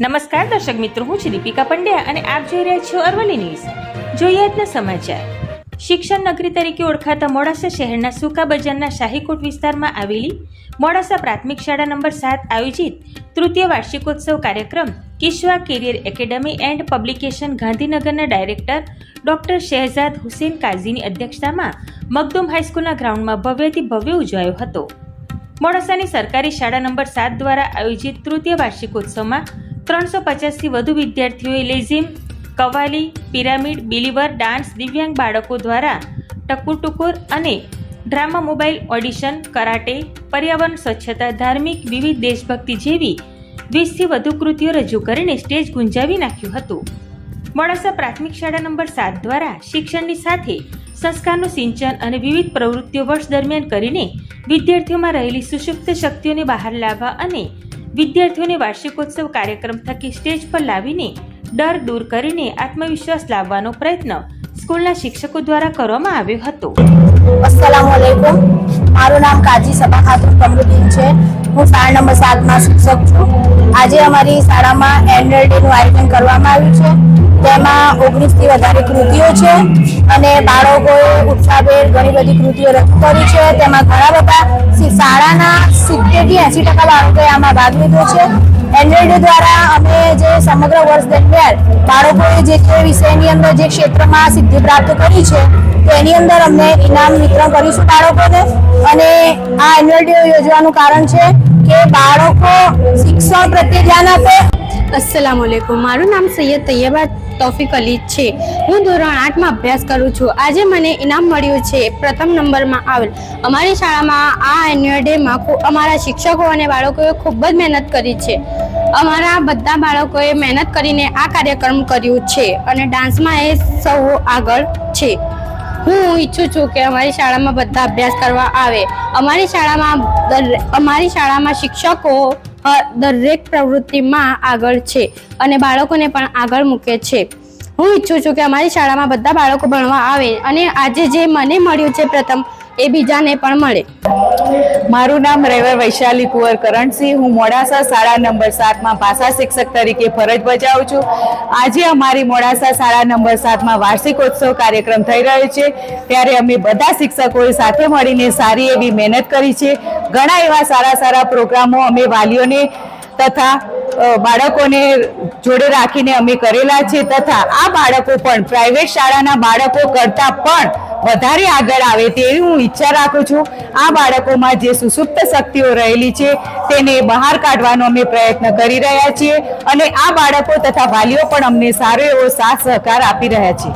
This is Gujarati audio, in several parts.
નમસ્કાર, દર્શક મિત્રો, હું છું દીપિકા પંડ્યા અને આપ જોઈ રહ્યા છો અરવલ્લી ન્યૂઝ. જોઈએ આજના સમાચાર. શિક્ષણ નગરી તરીકે ઓળખાતા મોડાસા શહેરના સુકા બજારના શાહીકોટ વિસ્તારમાં આવેલી મોડાસા પ્રાથમિક શાળા નંબર સાત આયોજિત તૃતીય વાર્ષિકોત્સવ કાર્યક્રમ Kishwa career academy and publication ગાંધીનગરના ડાયરેક્ટર ડોક્ટર શહેજાદ હુસેન કાઝીની અધ્યક્ષતામાં મગદુમ હાઈસ્કૂલના ગ્રાઉન્ડમાં ભવ્યથી ભવ્ય ઉજવાયો હતો. મોડાસાની સરકારી શાળા નંબર સાત દ્વારા આયોજિત તૃતીય વાર્ષિકોત્સવમાં ત્રણસો પચાસથી વધુ વિદ્યાર્થીઓએ lezim, qawwali, pyramid, believer, dance, દિવ્યાંગ બાળકો દ્વારા ટકુર ટુકુર અને ડ્રામા મોબાઈલ ઓડિશન, કરાટે, પર્યાવરણ સ્વચ્છતા, ધાર્મિક વિવિધ દેશભક્તિ જેવી વીસથી વધુ કૃતિઓ રજૂ કરીને સ્ટેજ ગુંજાવી નાખ્યું હતું. મોડાસા પ્રાથમિક શાળા નંબર સાત દ્વારા શિક્ષણની સાથે સંસ્કારનું સિંચન અને વિવિધ પ્રવૃત્તિઓ વર્ષ દરમિયાન કરીને વિદ્યાર્થીઓમાં રહેલી સુષુપ્ત શક્તિઓને બહાર લાવવા અને વિદ્યાર્થીઓને વાર્ષિકોત્સવ કાર્યક્રમ થકી સ્ટેજ પર લાવીને ડર દૂર કરીને આત્મવિશ્વાસ લાવવાનો પ્રયત્ન સ્કૂલના શિક્ષકો દ્વારા કરવામાં આવ્યો હતો. અસલામ વાલેકુમ મારું નામ કાજી સભા ખાતુન કમરુદ્દીન છે. હું શાળા નંબર સાતમાં શિક્ષક છું. આજે અમારી શાળામાં એન્યુઅલ ડેનું આયોજન કરવામાં આવ્યું છે. તેમાં ઓગણીસથી વધારે કૃતિઓ છે અને બાળકોએ ઉત્સાહભેર ઘણી બધી કૃતિઓ રજૂ કરી છે. તેમાં ઘણા બધા શાળાના સિત્તેરથી એંસી ટકા બાળકોએ આમાં ભાગ લીધો છે. એન્યુઅલ ડે દ્વારા અમે જે સમગ્ર વર્ષ દરમિયાન બાળકોએ જે તે વિષયની અંદર જે ક્ષેત્રમાં સિદ્ધિ પ્રાપ્ત કરી છે તેની અંદર અમને ઇનામ વિતરણ કરીશું બાળકોને. અને આ એન્યુઅલ ડે યોજવાનું કારણ છે કે બાળકો શિક્ષણ પ્રત્યે ધ્યાન આપે અસલામ મારું નામ સૈયદ તૈયબા તોફિક અલી છે. હું ધોરણ આઠમાં અભ્યાસ કરું છું. આજે મને ઇનામ મળ્યું છે. પ્રથમ નંબરમાં આવેલ. અમારી શાળામાં આ એન્યુઅલ ડેમાં અમારા શિક્ષકો અને બાળકોએ ખૂબ જ મહેનત કરી છે. અમારા બધા બાળકોએ મહેનત કરીને આ કાર્યક્રમ કર્યું છે અને ડાન્સમાં એ સૌ આગળ છે. હું ઈચ્છું છું કે અમારી શાળામાં બધા અભ્યાસ કરવા આવે. અમારી શાળામાં અમારી શાળામાં શિક્ષકો દરેક પ્રવૃત્તિમાં આગળ છે અને બાળકોને પણ આગળ મૂકે છે. હું ઈચ્છું છું કે અમારી શાળામાં બધા બાળકો ભણવા આવે અને આજે જે મને મળ્યું છે પ્રથમ, એ બીજાને પણ મળે. મારું નામ રેવર વૈશાલી કુંવર કરણસિંહ. હું મોડાસા શાળા નંબર સાતમાં ભાષા શિક્ષક તરીકે ફરજ બજાવું છું. આજે અમારી મોડાસા શાળા નંબર સાતમાં વાર્ષિકોત્સવ કાર્યક્રમ થઈ રહ્યો છે. ત્યારે અમે બધા શિક્ષકોએ સાથે મળીને સારી એવી મહેનત કરી છે. ઘણા એવા સારા સારા પ્રોગ્રામો અમે વાલીઓને તથા બાળકોને જોડે રાખીને અમે કરેલા છે. તથા આ બાળકો પણ, પ્રાઇવેટ શાળાના બાળકો કરતાં પણ વધારે આગળ આવે તેવી હું ઈચ્છા રાખું છું. આ બાળકોમાં જે સુસુપ્ત શક્તિઓ રહેલી છે, તેને બહાર કાઢવાનો અમે પ્રયત્ન કરી રહ્યા છીએ અને આ બાળકો તથા વાલીઓ પણ અમને સારો એવો સાથ સહકાર આપી રહ્યા છે.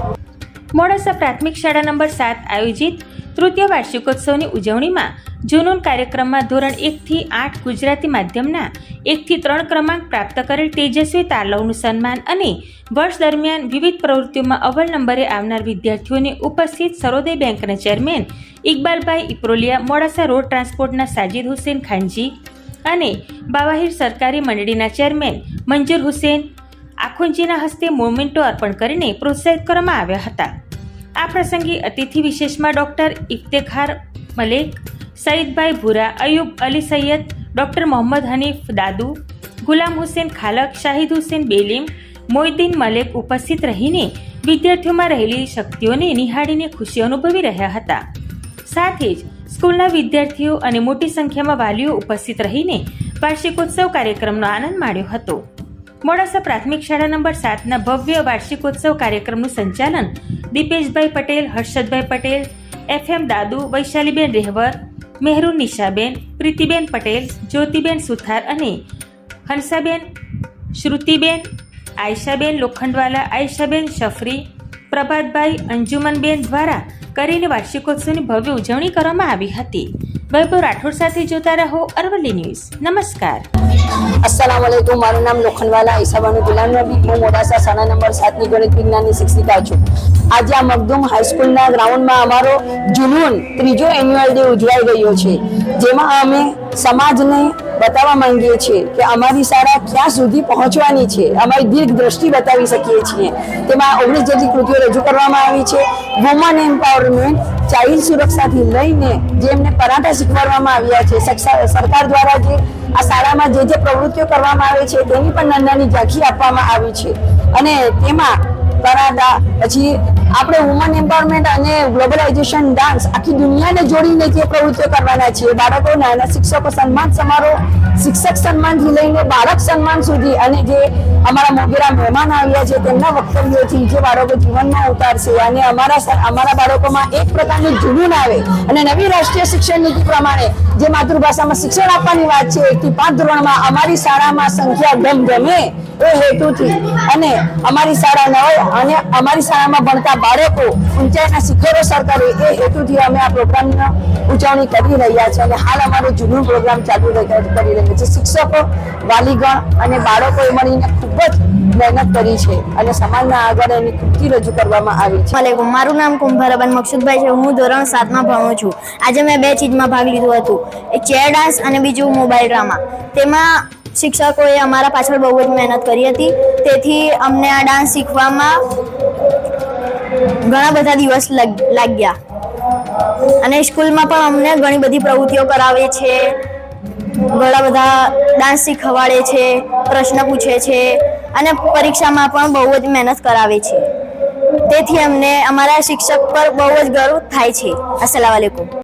મોડાસા પ્રાથમિક શાળા નંબર સાત આયોજિત તૃતીય વાર્ષિકોત્સવની ઉજવણીમાં જુનૂન કાર્યક્રમમાં ધોરણ એકથી આઠ ગુજરાતી માધ્યમના એકથી ત્રણ ક્રમાંક પ્રાપ્ત કરેલ તેજસ્વી તારલવનું સન્માન અને વર્ષ દરમિયાન વિવિધ પ્રવૃત્તિઓમાં અવ્વલ નંબરે આવનાર વિદ્યાર્થીઓને ઉપસ્થિત સરોદય બેંકના ચેરમેન ઇકબાલભાઈ ઇપ્રોલિયા, મોડાસા રોડ ટ્રાન્સપોર્ટના સાજિદ હુસેન ખાનજી અને બાવાહીર સરકારી મંડળીના ચેરમેન મંજૂર હુસેન આખુંજીના હસ્તે મોમેન્ટો અર્પણ કરીને પ્રોત્સાહિત કરવામાં આવ્યા હતા. આ પ્રસંગે અતિથિ વિશેષમાં ડોક્ટર ઇફ્તેખાર મલેક સઈદભાઈ ભુરા, અયુબ અલી સૈયદ, ડોક્ટર મોહમ્મદ હનીફ દાદુ, ગુલામ હુસેન ખાલક, શાહિદ હુસેન બેલીમ, મોઇદ્દીન મલેક ઉપસ્થિત રહીને વિદ્યાર્થીઓમાં રહેલી શક્તિઓને નિહાળીને ખુશી અનુભવી રહ્યા હતા. સાથે જ સ્કૂલના વિદ્યાર્થીઓ અને મોટી સંખ્યામાં વાલીઓ ઉપસ્થિત રહીને વાર્ષિકોત્સવ કાર્યક્રમનો આનંદ માણ્યો હતો. મોડાસા પ્રાથમિક શાળા નંબર સાતના ભવ્ય વાર્ષિકોત્સવ કાર્યક્રમનું સંચાલન દીપેશભાઈ પટેલ, હર્ષદભાઈ પટેલ એફએમ દાદુ, વૈશાલીબેન રહેવર મહેરુન નિશાબેન પ્રીતિબેન પટેલ, જ્યોતિબેન સુથાર અને હંસાબેન, શ્રુતિબેન, આયશાબેન લોખંડવાલા, આયશાબેન શફરી, પ્રભાતભાઈ અંજુમનબેન દ્વારા કરીને વાર્ષિકોત્સવની ભવ્ય ઉજવણી કરવામાં આવી હતી. વૈભવ રાઠોડ સાથે જોતા રહો અરવલ્લી ન્યૂઝ. નમસ્કાર. અસલામ વાલેકુમ મારું નામ લોખંડવાલા ઈસાબાનું ગુલામ નબી, હું મોડાસા સાડા નંબર સાતની ગણિત વિજ્ઞાનની શિક્ષિકા છું. આજે આ મખદુમ હાઈસ્કૂલના ગ્રાઉન્ડમાં અમારો જુનૂન ત્રીજો એન્યુઅલ ડે ઉજવાઈ રહ્યો છે, જેમાં અમે સમાજને બતાવવા માંગીએ છીએ કે અમારી શાળા ક્યાં સુધી પહોંચવાની છે, અમારી દીર્ઘ દ્રષ્ટિ બતાવી શકીએ છીએ. તેમાં ઓગણીસ જેટલી કૃતિઓ રજૂ કરવામાં આવી છે. વુમન એમ્પાવરમેન્ટ ચાઇલ્ડ સુરક્ષાથી લઈને જે એમને પરાઠા શીખવાડવામાં આવ્યા છે સરકાર દ્વારા જે આ શાળામાં જે જે પ્રવૃત્તિઓ કરવામાં આવે છે, તેની પણ નાની નાની ઝાંખી આપવામાં આવી છે. અને તેમાં કરાટા પછી આપણે વુમન એમ્પાવરમેન્ટ અને ગ્લોબલાઇઝેશન ડાન્સ આખી દુનિયાને જોડીને જે પ્રવૃત્તિઓ કરવાના છીએ. બાળકોને અને શિક્ષકો સન્માન સમારોહ, શિક્ષક સન્માનથી લઈને બાળક સન્માન સુધી અને જે અમારા મોગેરા મહેમાન આવ્યા છે, તેમના વક્તવ્યોથી જે બાળકો જીવનમાં ઉતારશે અને અમારા અમારા બાળકોમાં એક પ્રકારનું જુનૂન આવે અને નવી રાષ્ટ્રીય શિક્ષણ નીતિ પ્રમાણે જે માતૃભાષામાં શિક્ષણ આપવાની વાત છે એકથી પાંચ ધોરણમાં અમારી શાળામાં સંખ્યા ગમ ગમે એ હેતુથી અને અમારી શાળા નવ અને અમારી શાળામાં ભણતા બાળકો ઊંચાઈના શિખરો સર કરે એ હેતુથી અમે આ પ્રોગ્રામની ઉજવણી કરી રહ્યા છે અને હાલ અમારો જૂનું પ્રોગ્રામ ચાલુ કરી રહ્યો છે. શિક્ષકો, વાલીગણ અને બાળકોએ મળીને ખૂબ જ મહેનત કરી છે અને સમાજના આગળ એની કૃતિ રજૂ કરવામાં આવી છે. વાલેકુમ મારું નામ કુંભારાબન મકસુદભાઈ છે. હું ધોરણ સાતમાં ભણું છું. આજે મેં બે ચીજમાં ભાગ લીધું હતું. એક ચેર ડાન્સ અને બીજું મોબાઈલ ડ્રામા. તેમાં શિક્ષકોએ અમારા પાછળ બહુ જ મહેનત કરી હતી. તેથી અમને આ ડાન્સ શીખવામાં ઘણા બધા દિવસ લાગ- લાગ્યા. અને સ્કૂલમાં પણ અમને ઘણી બધી પ્રવૃત્તિઓ કરાવે છે. ઘણા બધા ડાન્સ શીખવાડે છે, પ્રશ્ન પૂછે છે અને પરીક્ષામાં પણ બહુ જ મહેનત કરાવે છે. તેથી અમને અમારા શિક્ષક પર બહુ જ ગર્વ થાય છે. અસલામ વાલેકુમ.